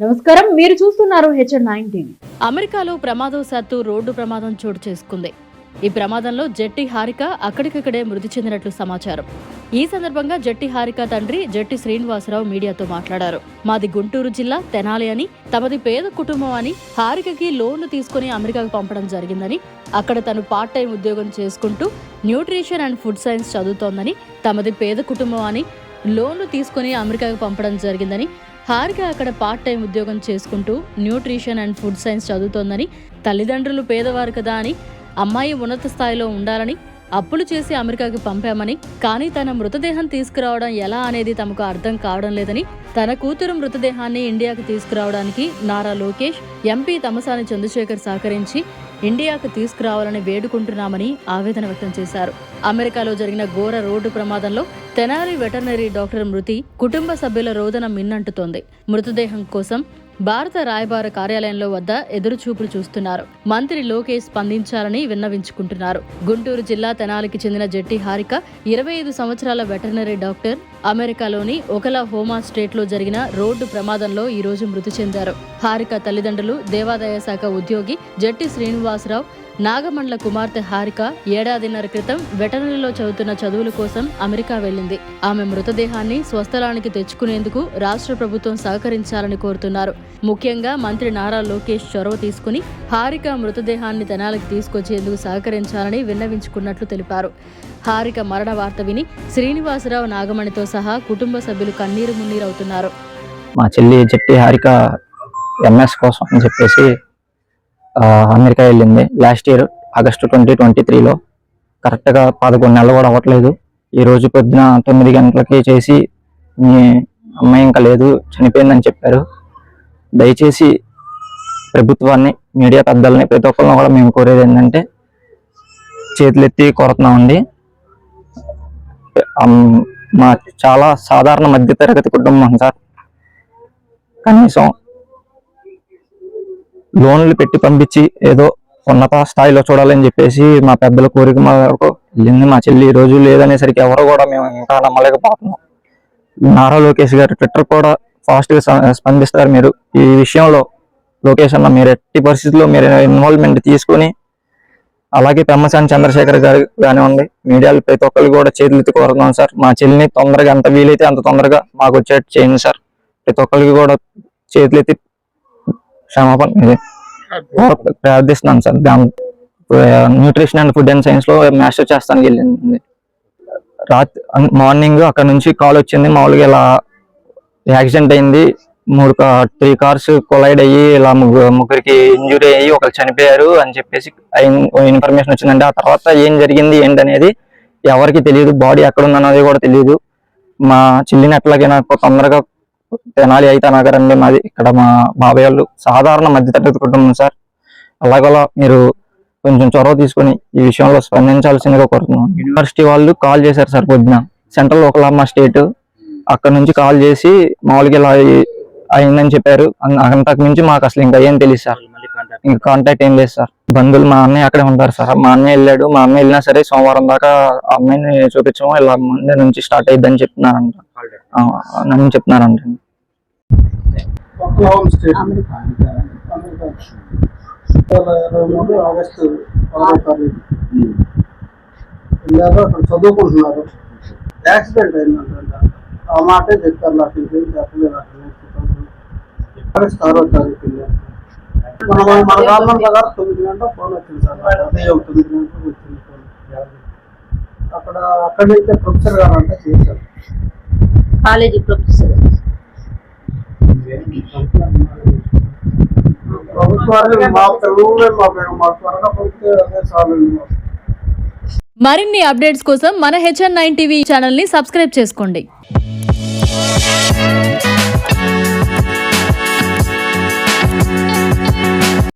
నమస్కారం. మీరు చూస్తున్నారు హెచ్ఎన్ నైన్ టీవీ అమెరికాలో ప్రమాదవశాత్తు రోడ్డు ప్రమాదం చోటు చేసుకుంది. ఈ ప్రమాదంలో జట్టి హారిక అక్కడికక్కడే మృతి చెందినట్లు సమాచారం. ఈ సందర్భంగా జట్టి హారిక తండ్రి జట్టి శ్రీనివాసరావు మీడియాతో మాట్లాడారు. మాది గుంటూరు జిల్లా తెనాలి అని తమది పేద కుటుంబం అని హారికకి లోన్లు తీసుకుని అమెరికాకు పంపడం జరిగిందని అక్కడ తను పార్ట్ టైం ఉద్యోగం చేసుకుంటూ న్యూట్రిషన్ అండ్ ఫుడ్ సైన్స్ చదువుతోందని తమది పేద కుటుంబం అని లోన్లు తీసుకుని అమెరికాకు పంపడం జరిగిందని హారిక అక్కడ పార్ట్ టైం ఉద్యోగం చేసుకుంటూ న్యూట్రిషన్ అండ్ ఫుడ్ సైన్స్ చదువుతోందని తల్లిదండ్రులు పేదవారు కదా అని అమ్మాయి ఉన్నత స్థాయిలో ఉండాలని అప్పులు చేసి అమెరికాకి పంపామని కానీ తన మృతదేహం తీసుకురావడం ఎలా అనేది తమకు అర్థం కావడం లేదని తన కూతురు మృతదేహాన్ని ఇండియాకు తీసుకురావడానికి నారా లోకేష్ ఎంపీ తమసాని చంద్రశేఖర్ సహకరించి ఇండియాకు తీసుకురావాలని వేడుకుంటున్నామని ఆవేదన వ్యక్తం చేశారు. అమెరికాలో జరిగిన ఘోర రోడ్డు ప్రమాదంలో తెనాలి వెటర్నరీ డాక్టర్ మృతి కుటుంబ సభ్యుల రోదన మిన్నంటుతోంది. మృతదేహం కోసం భారత రాయబార కార్యాలయంలో వద్ద ఎదురుచూపులు చూస్తున్నారు. మంత్రి లోకేష్ స్పందించాలని విన్నవించుకుంటున్నారు. గుంటూరు జిల్లా తెనాలికి చెందిన జట్టి హారిక ఇరవై ఐదు సంవత్సరాల వెటర్నరీ డాక్టర్ అమెరికాలోని ఒకలా హోమా స్టేట్లో జరిగిన రోడ్డు ప్రమాదంలో ఈరోజు మృతి చెందారు. హారిక తల్లిదండ్రులు దేవాదాయ శాఖ ఉద్యోగి జట్టి శ్రీనివాసరావు నాగమండ్ల కుమార్తె హారిక ఏడాదిన్నర క్రితం వెటనరీలో చదువుతున్న చదువుల కోసం అమెరికా వెళ్ళింది. ఆమె మృతదేహాన్ని స్వస్థలానికి తెచ్చుకునేందుకు రాష్ట్ర ప్రభుత్వం సహకరించాలని కోరుతున్నారు. ముఖ్యంగా మంత్రి నారా లోకేష్ చొరవ తీసుకుని హారిక మృతదేహాన్ని తెనాలకి తీసుకొచ్చేందుకు సహకరించాలని విన్నవించుకున్నట్లు తెలిపారు. హారిక మరణ వార్త విని శ్రీనివాసరావు నాగమణితో సహా కుటుంబ సభ్యులు కన్నీరు మున్నీరవుతున్నారు. మా చెల్లి చెట్టి హారిక ఎంఎస్ కోసం అని చెప్పేసి అమెరికా వెళ్ళింది. Last year August twenty twenty త్రీలో కరెక్ట్గా పదకొండు నెలలు కూడా అవ్వట్లేదు. ఈ రోజు పొద్దున తొమ్మిది గంటలకి చేసి మీ అమ్మాయి ఇంకా లేదు చనిపోయిందని చెప్పారు. దయచేసి ప్రభుత్వాన్ని మీడియా పెద్దల్ని ప్రతి ఒక్కరిని కూడా మేము కోరేది ఏంటంటే చేతులెత్తి కోరుతున్నామండి. మా చాలా సాధారణ మధ్యతరగతి కుటుంబం సార్. కనీసం లోన్లు పెట్టి పంపించి ఏదో ఉన్నత స్థాయిలో చూడాలని చెప్పేసి మా పెద్దల కోరిక మేరకు వెళ్ళింది. మా చెల్లి ఈ రోజు లేదనేసరికి ఎవరు కూడా మేము ఇంకా నమ్మలేకపోతున్నాం. నారా లోకేష్ గారు ట్విట్టర్ కూడా ఫాస్ట్గా స్ప- స్పందిస్తారు మీరు. ఈ విషయంలో లోకేష్ అన్న మీరు ఎట్టి పరిస్థితుల్లో మీరు ఇన్వాల్వ్మెంట్ తీసుకొని అలాగే పెమ్మసాని చంద్రశేఖర్ గారు కానివ్వండి మీడియాలో ప్రతి ఒక్కరు కూడా చేతులెత్తి కోరుతున్నాం సార్. మా చెల్లిని తొందరగా ఎంత వీలైతే అంత తొందరగా మాకు వచ్చేట్టు చేయండి సార్. ప్రతి ఒక్కరికి కూడా చేతులెత్తి క్షమాపణ ఇది. ప్రార్థిస్తున్నాను sir. Nutrition and food and సైన్స్లో మాస్టర్ చేస్తానికి వెళ్ళింది. రాత్రి మార్నింగ్ అక్కడ నుంచి కాల్ వచ్చింది. మామూలుగా ఇలా యాక్సిడెంట్ అయింది. మూడు త్రీ కార్స్ కొలైడ్ అయ్యి ఇలా ముగ్గురు ముగ్గురికి ఇంజురీ అయ్యి ఒకరు చనిపోయారు అని చెప్పేసి ఇన్ఫర్మేషన్ వచ్చిందంటే ఆ తర్వాత ఏం జరిగింది ఏంటనేది ఎవరికి తెలియదు బాడీ ఎక్కడ ఉందన్నది కూడా తెలియదు మా చెల్లిని ఎట్లాగైనా తొందరగా తెనాలి అయితే నగరండి మాది ఇక్కడ మా బాబాయ్ వాళ్ళు సాధారణ మధ్యతరగతి కుటుంబం సార్. అలాగలా మీరు కొంచెం చొరవ తీసుకొని ఈ విషయంలో స్పందించాల్సిందిగా కోరుతున్నాం యూనివర్సిటీ వాళ్ళు కాల్ చేశారు సార్ పొద్దున. Central Oklahoma state. అక్కడ నుంచి కాల్ చేసి మామూలుగా ఇలా అయి- అయిందని చెప్పారు. అంతకు మించి మాకు అసలు ఇంకా ఏం తెలియదు సార్. ఇంకా కాంటాక్ట్ ఏం లేదు సార్. బంధువులు మా అన్నయ్య అక్కడే ఉంటారు సార్ మా అన్నయ్య వెళ్ళాడు మా అన్నయ్య వెళ్ళినా సరే సోమవారం దాకా ఆ అమ్మాయిని చూపించడం ఇలా మండే నుంచి స్టార్ట్ అయిద్దని చెప్తున్నారంట నన్ను చెప్తున్నారంట ఆగస్టు వెళ్ళారు అక్కడ చదువుకుంటున్నారు యాక్సిడెంట్ అయిందంట ఆ మాటే చెప్పారు నాకు ఇంకేం చెప్పలేదు అక్కడ ఆగస్టు ఆరో తారీఖు వెళ్ళారు మన గవర్నమెంట్ ప్రకారం తొమ్మిది గంటల ఫోన్ వచ్చింది సార్ ఉదయం తొమ్మిది గంటలకు వచ్చింది ఫోన్ అక్కడ అక్కడి ప్రొఫెసర్ గారు అంటే చేశారు కాలేజీ ప్రొఫెసర్. ప్రభుత్వాన్ని మా మా మా త్వరగా పంపితే అదే చాలు మరిన్ని అప్డేట్స్ కోసం మన హెచ్ఎన్ నైన్ టీవీ ఛానల్ని సబ్స్క్రైబ్ చేసుకోండి.